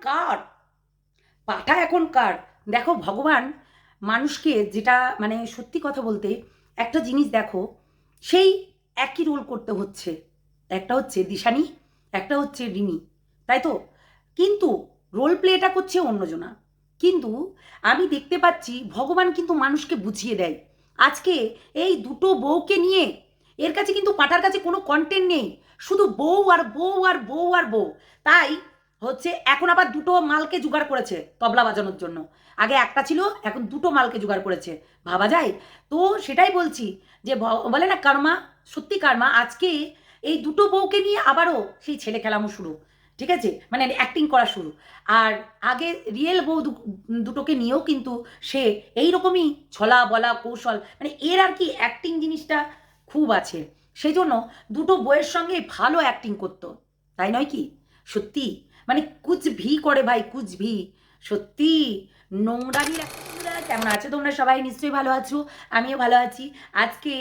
কার? পাঠা এখন কার? দেখো, ভগবান মানুষকে যেটা মানে সত্যি কথা বলতে একটা জিনিস দেখো, সেই একই রোল করতে হচ্ছে। একটা হচ্ছে দিশানি, একটা হচ্ছে রিমি, তাই তো? কিন্তু রোল প্লেটা করছে অন্যজনা। কিন্তু আমি দেখতে পাচ্ছি ভগবান কিন্তু মানুষকে বুঝিয়ে দেয়। আজকে এই দুটো বউকে নিয়ে, এর কাছে কিন্তু পাঠার কাছে কোনো কন্টেন্ট নেই। শুধু বউ আর বউ আর বউ আর বউ। তাই হচ্ছে এখন আবার দুটো মালকে জোগাড় করেছে তবলা বাজানোর জন্য। আগে একটা ছিল, এখন দুটো মালকে জোগাড় করেছে। ভাবা যায়? তো সেটাই বলছি যে বলে না কার্মা, সত্যি কার্মা, আজকে এই দুটো বউকে নিয়ে আবারও সেই ছেলে খেলামো শুরু, ঠিক আছে? মানে অ্যাক্টিং করা শুরু। আর আগে রিয়েল বউ দুটোকে নিয়েও কিন্তু সে এই রকমই ছলা বলা কৌশল মানে এর আর কি অ্যাক্টিং জিনিসটা খুব আছে। সেই জন্য দুটো বইয়ের সঙ্গে ভালো অ্যাক্টিং করতো, তাই নয় কি? সত্যি। মানে কুচ ভি করে ভাই কুচ ভি। সত্যি নোংরামির কেমন আছো তোমরা সবাই? নিশ্চয়ই ভালো আছো আমিও ভালো আছি। আজকে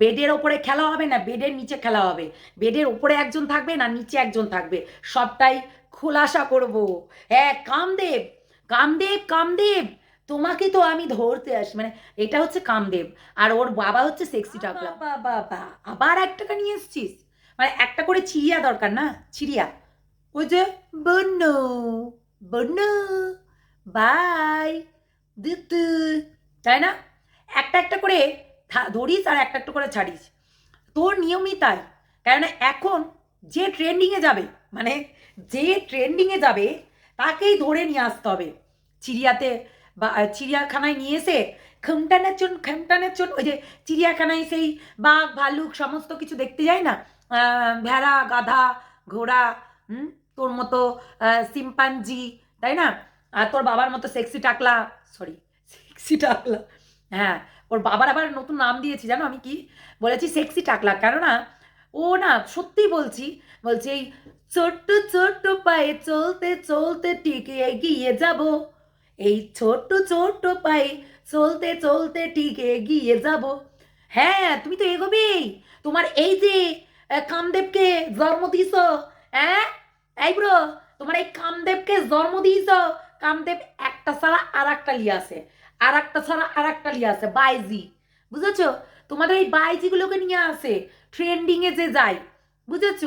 বেডের ওপরে খেলা হবে না বেডের নিচে খেলা হবে। বেডের ওপরে একজন থাকবে না নিচে একজন থাকবে। সবটাই খোলাসা করব। হ্যাঁ কামদেব কামদেব কামদেব তোমাকে তো আমি ধরতে আসি। মানে এটা হচ্ছে কামদেব আর ওর বাবা হচ্ছে সেক্সি টাকলা। বাবা আবার এক টাকা নিয়ে এসছিস? মানে একটা করে চিড়িয়া দরকার না? চিড়িয়া। ওই যে বন্নু বন্নু বাই দিতু তাই না? একটা একটা করে ধরিস আর একটা একটা করে ছাড়িস। তোর নিয়মই তাই। কেননা এখন যে ট্রেন্ডিংয়ে যাবে মানে যে ট্রেন্ডিংয়ে যাবে, তাকেই ধরে নিয়ে আসতে হবে। চিড়িয়াতে বা চিড়িয়াখানায় নিয়ে এসে খেমটানের জন্য খেমটানের জন্য, ওই যে চিড়িয়াখানায় সেই বাঘ, ভালুক, সমস্ত কিছু দেখতে যায় না? ভেড়া, গাধা, ঘোড়া, হুম? তোর মতো সিম্পাঞ্জি তাই না? আর তোর বাবার মতো সেক্সি টাকলা সরি সেক্সি টাকলা। হ্যাঁ ওর বাবার আবার নতুন নাম দিয়েছি, জানো আমি কি? বলেছি সেক্সি টাকলা, কেননা ও না সত্যি বলছি বলছি এই ছোট্ট ছোট্ট পায়ে চলতে চলতে টিকে এগিয়ে যাব। এই ছোট্ট ছোট্ট পায়ে চলতে চলতে ঠিক এগিয়ে যাব। হ্যাঁ তুমি তো এগোবেই। তোমার এই যে কামদেবকে জন্ম দিস হ্যাঁ এই ব্রো, তোমার এই কামদেবকে জন্ম দিয়েছ? কামদেব একটা ছাড়া আর একটা লিয়ে আসে আর একটা ছাড়া আর একটা লিয়ে আছে, বাইজি। বুঝেছ? তোমাদের এই বাইজিগুলোকে নিয়ে আসে ট্রেন্ডিংয়ে যে যায়। বুঝেছ?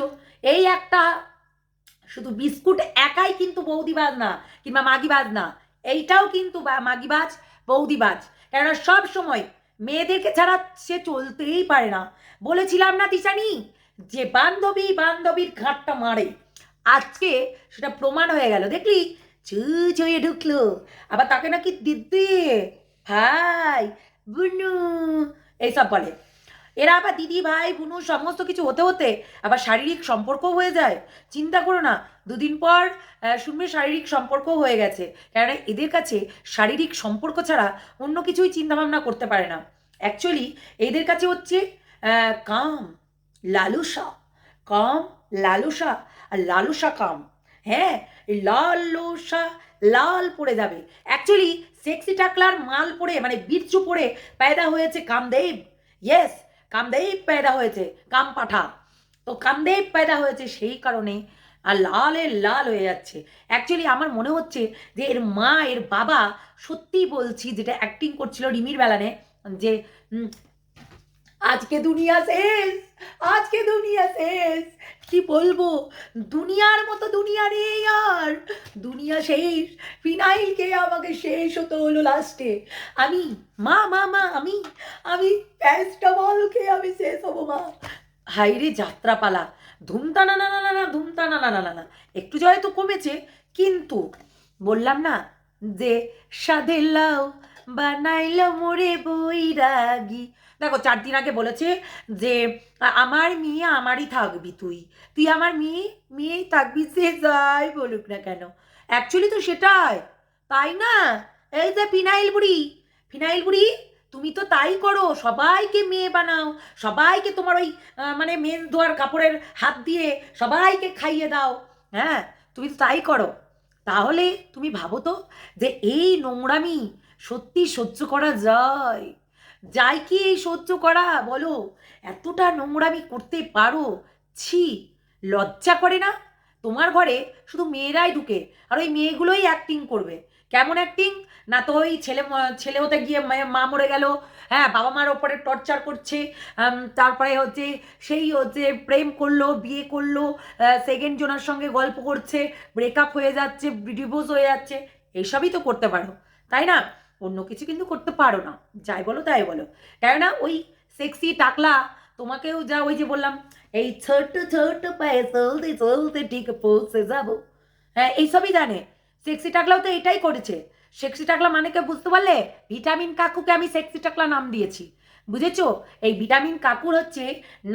এই একটা শুধু বিস্কুট একাই কিন্তু বৌদিবাজ না কিংবা মাগিবাজ না এইটাও কিন্তু মাগিবাজ বৌদিবাজ কেননা সব সময় মেয়েদেরকে ছাড়া সে চলতেই পারে না। বলেছিলাম না দিশানি যে বান্ধবী বান্ধবীর ঘাটটা মারে। আজকে সেটা প্রমাণ হয়ে গেল, দেখলি? চু চুয়ে ঢুকলো। আবার তাকে নাকি দিদি ভাই, বুনু, এইসব বলে। এরা আবার দিদি, ভাই, বুনু, সমস্ত কিছু হতে হতে আবার শারীরিক সম্পর্কও হয়ে যায়। চিন্তা করো না, দুদিন পর শুনবে শারীরিক সম্পর্ক হয়ে গেছে। কেননা এদের কাছে শারীরিক সম্পর্ক ছাড়া অন্য কিছুই চিন্তাভাবনা করতে পারে না। অ্যাকচুয়ালি এদের কাছে হচ্ছে কাম লালুসা কাম লালুসা আর লালুসা কাম হ্যাঁ লালুসা লাল পড়ে যাবে। অ্যাকচুয়ালি সেক্সি টাকলার মাল পড়ে মানে বীর্যু পড়ে পায়দা হয়েছে কামদেব। ইয়েস কামদেব পায়দা হয়েছে, কাম পাঠা। তো কামদেব পায়দা হয়েছে সেই কারণে আর লালে লাল হয়ে যাচ্ছে। অ্যাকচুয়ালি আমার মনে হচ্ছে যে এর মা, এর বাবা সত্যিই বলছি, যেটা অ্যাক্টিং করছিল রিমির বেলানে, যে আজকে দুনিয়া শেষ, আজকে দুনিয়া শেষ। কি বলব, দুনিয়ার মতো দুনিয়া নেই আর। দুনিয়া শেষ ফিনাইলকে আমাকে শেষ হতে হলো লাস্টে আমি, মা মা মা, আমি আমি প্যারাস্টামল খেয়ে আমি শেষ হব, মা। হাইরে যাত্রাপালা। ধুমতানা, না না না না, ধুমতানা, না না না না। একটু জয় তো কমেছে, কিন্তু বললাম না যে, সাধে লাউ বানাইল মোরে বৈরাগী। দেখো, চার দিন আগে বলেছে যে, আমার মেয়ে আমারই থাকবি তুই। তুই আমার মেয়ে, মেয়েই থাকবি সে যাই বলুক না কেন। অ্যাকচুয়ালি তো সেটাই। তাই না? এই যে ফিনাইল বুড়ি ফিনাইল বুড়ি, তুমি তো তাই করো। সবাইকে মেয়ে বানাও। সবাইকে তোমার ওই মানে মেন ধোয়ার কাপড়ের হাত দিয়ে সবাইকে খাইয়ে দাও। হ্যাঁ তুমি তো তাই করো। তাহলে তুমি ভাবো তো যে এই নোংরামি সত্যি সহ্য করা যায়। যায় কি এই সহ্য করা, বলো? এতটা নোংরামি করতে পারো? ছি, লজ্জা করে না? তোমার ঘরে শুধু মেয়েরাই ঢুকে, আর ওই মেয়েগুলোই অ্যাক্টিং করবে। কেমন অ্যাক্টিং না তো ওই ছেলে ছেলে হতে গিয়ে মা মরে গেল হ্যাঁ বাবা মার ওপরে টর্চার করছে তারপরে হচ্ছে সেই হচ্ছে প্রেম করল, বিয়ে করল সেকেন্ড জনের সঙ্গে গল্প করছে ব্রেকআপ হয়ে যাচ্ছে ডিভোর্স হয়ে যাচ্ছে এইসবই তো করতে পারো, তাই না? অন্য কিছু কিন্তু করতে পারো না। যাই বলো তাই বলো। কেননা ওই সেক্সি টাকলা, তোমাকেও যা ওই যে বললাম, এই ছোট ছোট পায়ে চলতে চলতে ঠিক পৌঁছে যাব। হ্যাঁ এইসবই জানে। সেক্সি টাকলাও তো এটাই করেছে। সেক্সি টাকলা মানে কে বুঝতে পারলে? ভিটামিন কাকুকে আমি সেক্সি টাকলা নাম দিয়েছি। বুঝেছ? এই ভিটামিন কাকুর হচ্ছে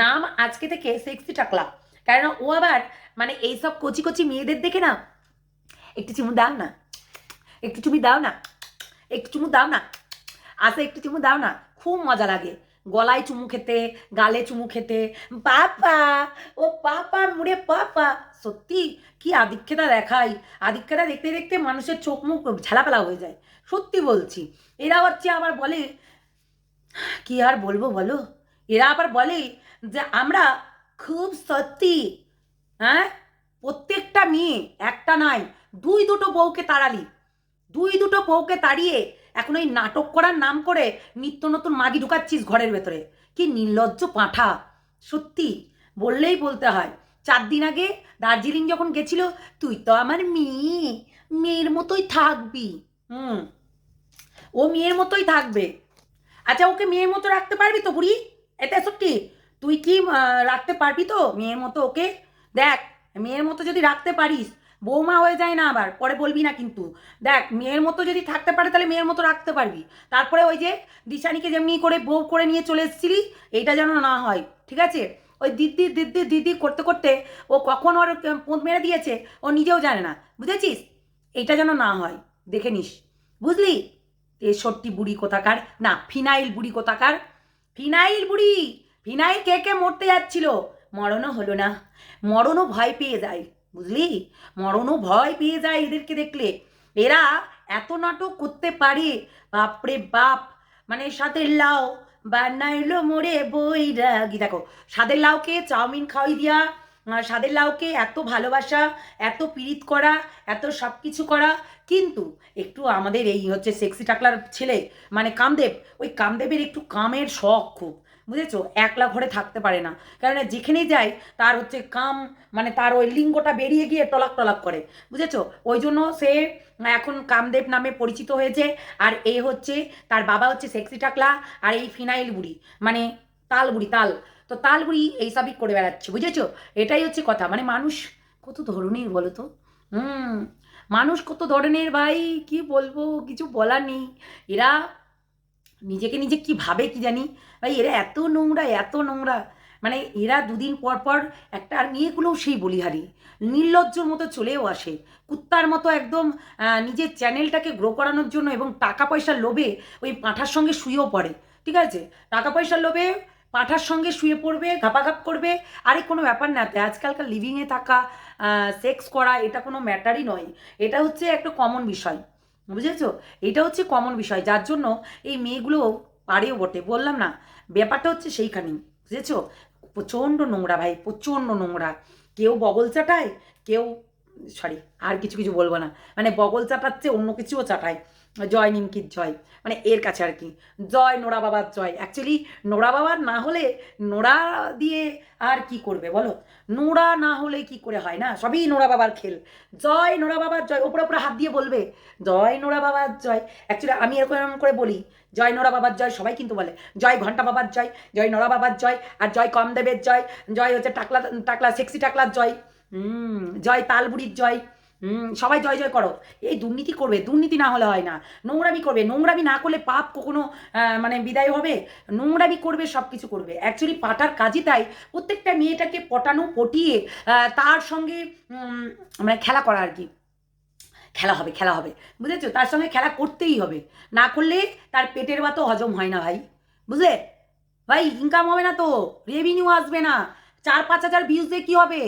নাম আজকে থেকে সেক্সি টাকলা। কারণ ও আবার মানে এইসব কচি কচি মেয়েদের দেখে না, একটু চুমু দাও না। একটু চুমি দাও না। একটু চুমু দাও না। আসে একটু চুমু দাও না। খুব মজা লাগে। গলায় চুমু খেতে, গালে চুমু খেতে। পাপা! ও পাপা, মুড়ে পাপা! সত্যি, কি আদিক্ষেতা দেখাই। আদিক্ষেতা দেখতে দেখতে মানুষের চোখ মুখ ঝালাপালা হয়ে যায়। সত্যি বলছি, এরা হচ্ছে আবার বলে, কি আর বলব বলো? এরা আবার বলে যে আমরা খুব সত্যি হ্যাঁ? প্রত্যেকটা মেয়ে, একটা নয়, দুই দুটো বউকে তাড়ালি। দুই দুটো বউকে তাড়িয়ে এখন ওই নাটক করার নাম করে নিত্য নতুন মাগি ঢুকাচ্ছিস ঘরের ভেতরে। কি নির্লজ্জ পাঁঠা। সত্যি, বললেই বলতে হয়। চার দিন আগে দার্জিলিং যখন গেছিল, তুই তো আমার মেয়ে। মেয়ের মতোই থাকবি। হুম, ও মেয়ের মতোই থাকবে। আচ্ছা ওকে মেয়ের মতো রাখতে পারবি তো বুড়ি? এটা সত্যি তুই কি রাখতে পারবি তো মেয়ের মতো ওকে? দেখ, মেয়ের মতো যদি রাখতে পারিস বৌমা হয়ে যায় না আবার, পরে বলবি না কিন্তু। দেখ, মেয়ের মতো যদি থাকতে পারে, তাহলে মেয়ের মতো রাখতে পারবি। তারপরে ওই যে দিশানিকে যেমনি করে বউ করে নিয়ে চলে এসেছিলি, এইটা যেন না হয়, ঠিক আছে? ওই দিদি দিদি দিদি করতে করতে ও কখন ওর পোঁত মেরে দিয়েছে, ও নিজেও জানে না, বুঝেছিস? এইটা যেন না হয়, দেখে নিস, বুঝলি? তেষট্টি বুড়ি কোথাকার? না, ফিনাইল বুড়ি কোথাকার? ফিনাইল বুড়ি, ফিনাইল কে কে মরতে যাচ্ছিল? মরণও হলো না, মরণও ভয় পেয়ে যায়। বুঝলি? মরণও ভয় পেয়ে যায় এদেরকে দেখলে। এরা এত নাটক করতে পারে, বাপরে বাপ। মানে সাথে লাউ বানাইলো মোরে বইরাগি দেখো, সাদের লাউকে চাউমিন খাওয়াই দিয়া সাদের লাউকে এত ভালোবাসা, এত পীড়িত করা, এত সব কিছু করা। কিন্তু একটু আমাদের এই হচ্ছে সেক্সি টাকলার ছেলে মানে কামদেব, ওই কামদেবের একটু কামের শখ খুব। বুঝেছ? একলা ঘরে থাকতে পারে না। কারণ যেখানেই যায় তার হচ্ছে কাম মানে তার ওই লিঙ্গটা বেরিয়ে গিয়ে টলাক টলাক করে। বুঝেছ? ওই জন্য সে, এখন কামদেব নামে পরিচিত হয়েছে। আর এ হচ্ছে, তার বাবা হচ্ছে সেক্সি টাকলা, আর এই ফিনাইল বুড়ি মানে তাল বুড়ি, তাল। তো তাল বুড়ি এইসবই করে বেড়াচ্ছে, বুঝেছ? এটাই হচ্ছে কথা। মানে মানুষ কত ধরনের বলো তো হুম, মানুষ কত ধরনের ভাই? কি বলব? কিছু বলার নেই। এরা নিজেকে নিজে কি ভাবে কি জানি? ভাই, এরা এত নোংরা এত নোংরা। মানে এরা দুদিন পর পর একটা, আর মেয়েগুলোও সেই বলিহারি। নির্লজ্জর মতো চলেও আসে। কুত্তার মতো একদম নিজের চ্যানেলটাকে গ্রো করানোর জন্য এবং টাকা পয়সার লোভে ওই পাঁঠার সঙ্গে শুয়েও পড়ে। ঠিক আছে? টাকা পয়সার লোভে পাঁঠার সঙ্গে শুয়ে পড়বে, ঘাপাঘাপ করবে। আরে, কোনো ব্যাপার না আজকালকার লিভিংয়ে থাকা সেক্স করা, এটা কোনো ম্যাটারই নয়। এটা হচ্ছে একটা কমন বিষয়। বুঝেছ? এটা হচ্ছে কমন বিষয়, যার জন্য এই মেয়েগুলো পারেও বটে। বললাম না, ব্যাপারটা হচ্ছে সেইখানেই বুঝেছ? প্রচণ্ড নোংরা ভাই, প্রচণ্ড নোংরা। কেউ বগল চাটায়, কেউ সরি আর কিছু কিছু বলব না। মানে বগল চাটাচ্ছে অন্য কিছুও চাটায় জয় নিমকির জয়। মানে এর কাছে আর কি। জয় নোরা বাবার জয়। অ্যাকচুয়ালি নোরা বাবার না হলে নোরা দিয়ে আর কি করবে বলো? নোরা না হলে কি করে হয় না? সবই নোরা বাবার খেল। জয় নোরা বাবার জয়। ওপরে ওপরে হাত দিয়ে বলবে, জয় নোরা বাবার জয়। অ্যাকচুয়ালি আমি এরকম এরকম করে বলি, জয় নোরা বাবার জয়। সবাই কিন্তু বলে, জয় ঘণ্টা বাবার জয়। জয় নোরা বাবার জয়। আর জয় কমদেবের জয়। জয় হচ্ছে টাকলা টাকলা সেক্সি টাকলার জয়। হুম, জয় তালবুড়ির জয়। হুম, সবাই জয় জয় করো। এই দুর্নীতি করবে, দুর্নীতি না হলে হয় না। নোংরামি করবে, নোংরামি না করলে পাপ কখনো মানে বিদায় হবে? নোংরামি করবে সব কিছু করবে। অ্যাকচুয়ালি পাটার কাজই তাই। প্রত্যেকটা মেয়েটাকে পটানো, পটিয়ে তার সঙ্গে মানে খেলা করা আর কি। খেলা হবে খেলা হবে। বুঝেছ? তার সঙ্গে খেলা করতেই হবে। না করলে তার পেটের ভাতও হজম হয় না ভাই। বুঝলে? ভাই ইনকাম হবে না তো। রেভিনিউ আসবে না। চার, পাঁচ হাজার ভিউজ দিয়ে কী হবে?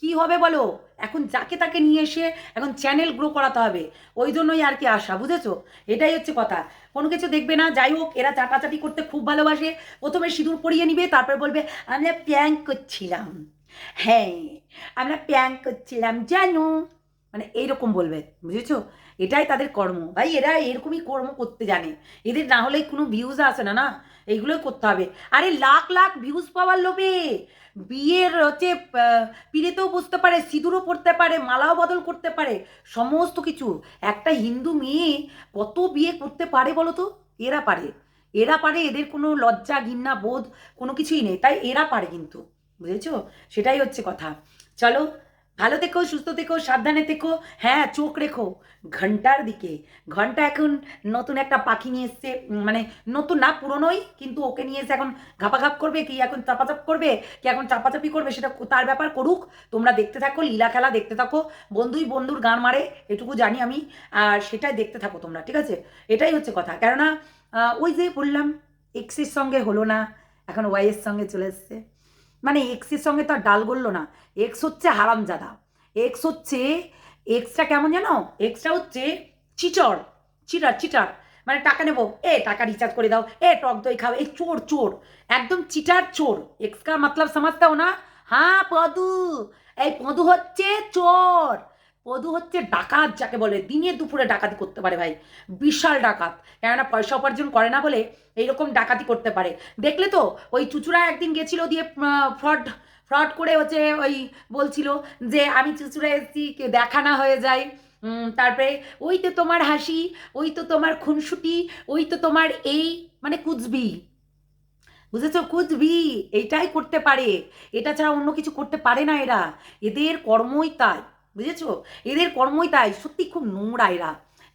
কি হবে বলো? এখন যাকে তাকে নিয়ে এসে এখন চ্যানেল গ্রো করাতে হবে। ওই জন্যই আর কি আশা, বুঝেছ? এটাই হচ্ছে কথা। কোনো কিছু দেখবে না, যাই হোক, এরা চাটাচাটি করতে খুব ভালোবাসে। প্রথমে সিঁদুর পরিয়ে নিবে, তারপর বলবে, আমরা প্র্যাঙ্ক করছিলাম। হ্যাঁ আমরা প্যাং করছিলাম, জানো? মানে এইরকম বলবে, বুঝেছ? এটাই তাদের কর্ম। ভাই, এরা এরকমই কর্ম করতে জানে। এদের না হলে কোনো ভিউজ আসে না না? এইগুলোই করতে হবে। আরে লাখ লাখ ভিউজ পাওয়ার লোভে। বিয়ের হচ্ছে পিড়েতেও বসতে পারে, সিঁদুরও পড়তে পারে, মালাও বদল করতে পারে, সমস্ত কিছু। একটা হিন্দু মেয়ে কত বিয়ে করতে পারে বলো তো? এরা পারে। এরা পারে এদের কোনো লজ্জা, ঘৃণা, বোধ কোনো কিছুই নেই। তাই এরা পারে কিন্তু। বুঝেছ? সেটাই হচ্ছে কথা। চলো ভালো থেকো, সুস্থ থেকো, সাবধানে থেকো হ্যাঁ চোখ রেখো। ঘণ্টার দিকে, ঘণ্টা এখন নতুন একটা পাখি নিয়ে এসছে মানে নতুন না, পুরনোই, কিন্তু ওকে নিয়ে এসে এখন ঘাপাঘাপ করবে, কি এখন চাপাচাপ করবে, কি এখন চাপাচাপি করবে, সেটা তার ব্যাপার করুক। তোমরা দেখতে থাকো, লীলা খেলা দেখতে থাকো, বন্ধুই বন্ধুর গান মারে, এটুকু জানি আমি, আর সেটাই দেখতে থাকো তোমরা, ঠিক আছে? এটাই হচ্ছে কথা। কেননা ওই যে বললাম এক্সের সঙ্গে হলো না, এখন ওয়াইয়ের সঙ্গে চলে এসছে। মানে এক্সের সঙ্গে তো আর ডাল গড়লো না। এক্স হচ্ছে হারামজাদা। এক্স হচ্ছে এক্সটা কেমন জানো? এক্সটা হচ্ছে চিচর চিটার চিটার। মানে টাকা নেব। এ, টাকা রিচার্জ করে দাও। এ, টক দই খাও। এই চোর চোর। একদম চিটার চোর। এক্স কা মতলব সমঝতে না? হ্যাঁ পদু। এই পদু হচ্ছে চোর। পদু হচ্ছে ডাকাত যাকে বলে। দিনে দুপুরে ডাকাতি করতে পারে ভাই। বিশাল ডাকাত। কেননা পয়সা উপার্জন করে না বলে এইরকম ডাকাতি করতে পারে। দেখলে তো ওই চুচুড়া একদিন গেছিল দিয়ে ফ্রড ফ্রড করে হচ্ছে ওই বলছিল যে, আমি চুচুড়া এসেছি, কে দেখা না হয়ে যায়। তারপরে, ওই তো তোমার হাসি, ওই তো তোমার খুনসুটি, ওই তো তোমার এই মানে কুচবি বুঝেছ? কুচবি এইটাই করতে পারে। এটা ছাড়া অন্য কিছু করতে পারে না এরা। এদের কর্মই তাই। বুঝেছ? এদের কর্মই তাই, সত্যি খুব নোংরা এরা।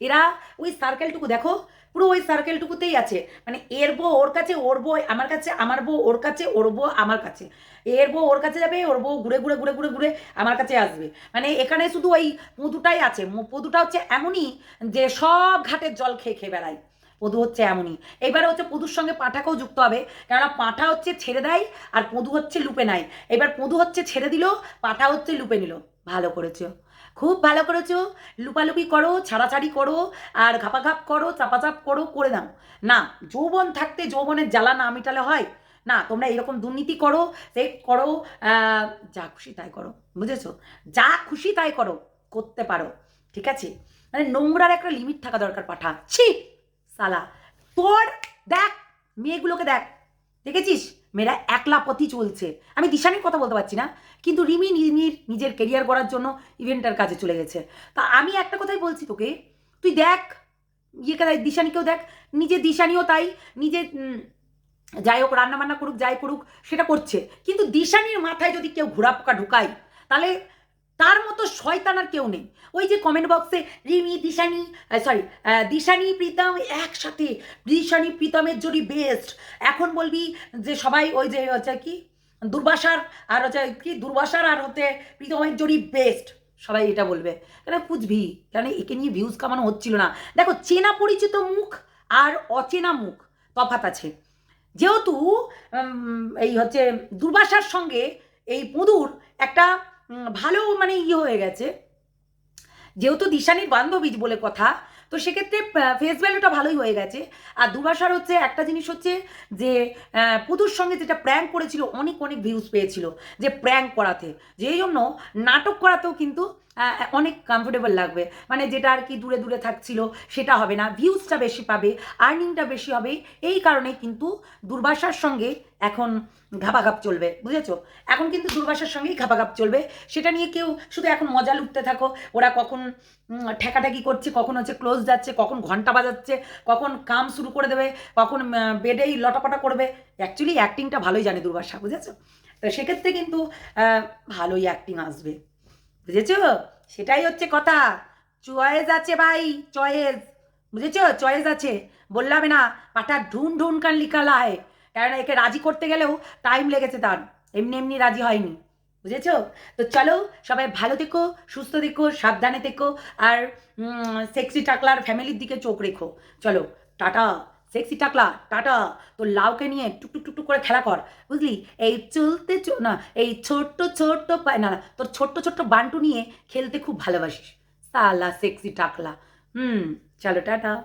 এরা ওই সার্কেলটুকু দেখো, পুরো ওই সার্কেলটুকুতেই আছে। মানে এর বউ ওর কাছে, ওর বউ আমার কাছে, আমার বউ ওর কাছে, ওর বউ আমার কাছে। এর বউ ওর কাছে যাবে, ওর বউ ঘুরে ঘুরে ঘুরে ঘুরে ঘুরে আমার কাছে আসবে। মানে এখানে শুধু ওই পদুটাই আছে। পদুটা হচ্ছে এমনই যে সব ঘাটের জল খেয়ে খেয়ে বেড়ায়। পদু হচ্ছে এমনই। এবারে হচ্ছে পদুর সঙ্গে পাঁঠাকেও যুক্ত হবে। কেননা পাঁঠা হচ্ছে ছেড়ে দেয় আর পদু হচ্ছে লুপে নেয়। এবার পদু হচ্ছে ছেড়ে দিল, পাঁঠা হচ্ছে লুপে নিল। ভালো করেছ। খুব ভালো করেছ। লুপালুপি করো, ছাড়াছাড়ি করো, আর ঘাপাঘাপ করো, চাপাচাপ করো, করে দাও না, যৌবন থাকতে যৌবনের জ্বালা না মিটালে হয়। না, তোমরা এরকম দুর্নীতি করো, সে করো যা খুশি তাই করো, বুঝেছ? যা খুশি তাই করো, করতে পারো, ঠিক আছে? মানে নোংরার একটা লিমিট থাকা দরকার, পাঠা। ছি, সালা। তোর, দেখ, মেয়েগুলোকে দেখ, দেখেছিস? মেয়েরা একলা পথই চলছে। আমি দিশানির কথা বলতে পারছি না, কিন্তু রিমি রিমির নিজের কেরিয়ার গড়ার জন্য ইভেন্টার কাজে চলে গেছে। তা আমি একটা কথাই বলছি তোকে, তুই দেখ ইয়ে দেখ, দিশানিকেও দেখ, নিজে দিশানিও তাই, নিজে যাই হোক, রান্নাবান্না করুক, যাই করুক, সেটা করছে। কিন্তু দিশানির মাথায় যদি কেউ ঘোরা পোকা ঢুকায়, তাহলে তার মতো শয়তান আর কেউ নেই। ওই যে কমেন্ট বক্সে রিমি, দিশানি সরি দিশানি, প্রীতম একসাথে। দিশানি, প্রীতমের জোড়ি বেস্ট এখন বলবি যে সবাই ওই যে হচ্ছে কি, দুর্বাসার আর হচ্ছে কি, দুর্বাসার আর হচ্ছে প্রীতমের জোড়ি বেস্ট সবাই এটা বলবে। কেন বুঝবি? কেন একে নিয়ে ভিউজ কামানো হচ্ছিল না? দেখো, চেনা পরিচিত মুখ আর অচেনা মুখ তফাত আছে। যেহেতু এই হচ্ছে দুর্বাসার সঙ্গে এই পুদুর একটা ভালো মানে ইয়ে হয়ে গেছে। যেহেতু দিশানির বান্ধবী বলে কথা, তো সেক্ষেত্রে ফেস ভ্যালুটা ভালোই হয়ে গেছে। আর দুভাষার হচ্ছে একটা জিনিস হচ্ছে যে পুতুর সঙ্গে যেটা প্র্যাঙ্ক করেছিল, অনেক অনেক ভিউজ পেয়েছিল, যে প্র্যাঙ্ক করাতে। যেই জন্য নাটক করাতেও কিন্তু অনেক কমফোর্টেবল লাগবে। মানে যেটা আর কি দূরে দূরে থাকছিল, সেটা হবে না। ভিউজটা বেশি পাবে আর্নিংটা বেশি হবে। এই কারণে কিন্তু দুর্বাসার সঙ্গে এখন ঘাপাঘাপ চলবে, বুঝেছ? এখন কিন্তু দুর্বাসার সঙ্গেই ঘাপাঘাপ চলবে। সেটা নিয়ে কেউ শুধু এখন মজা লুটতে থাকো। ওরা কখন ঠেকাঠাকি করছে, কখন হচ্ছে ক্লোজ যাচ্ছে, কখন ঘণ্টা বাজাচ্ছে, কখন কাম শুরু করে দেবে, কখন বেডেই লটাপটা করবে। অ্যাকচুয়ালি অ্যাক্টিংটা ভালোই জানে দুর্বাসা, বুঝেছ? তো সেক্ষেত্রে কিন্তু ভালোই অ্যাক্টিং আসবে। বুঝেছ? সেটাই হচ্ছে কথা। চয়েস আছে ভাই, চয়েস। বুঝেছ? চয়েস আছে। বললাম না, পাটা ঢুন ঢুন কান লিখালা হয় কারণ একে রাজি করতে গেলেও টাইম লেগেছে তার। এমনি এমনি রাজি হয়নি। বুঝেছ? তো চলো, সবাই ভালো থেকো, সুস্থ থেকো, সাবধানে থেকো, আর সেক্সি টাকলার ফ্যামিলির দিকে চোখ রেখো। চলো, টাটা। সেক্সি টাকলা, টাটা, তোর লাউকে নিয়ে টুকটুক টুক টুক টুক করে খেলা কর, বুঝলি? এই চলতে না, এই ছোট্ট ছোট্ট পা- না না, তোর ছোট্ট ছোট্ট বান্টু নিয়ে খেলতে খুব ভালোবাসিস। সালা সেক্সি টাকলা। হুম, চলো, টাটা।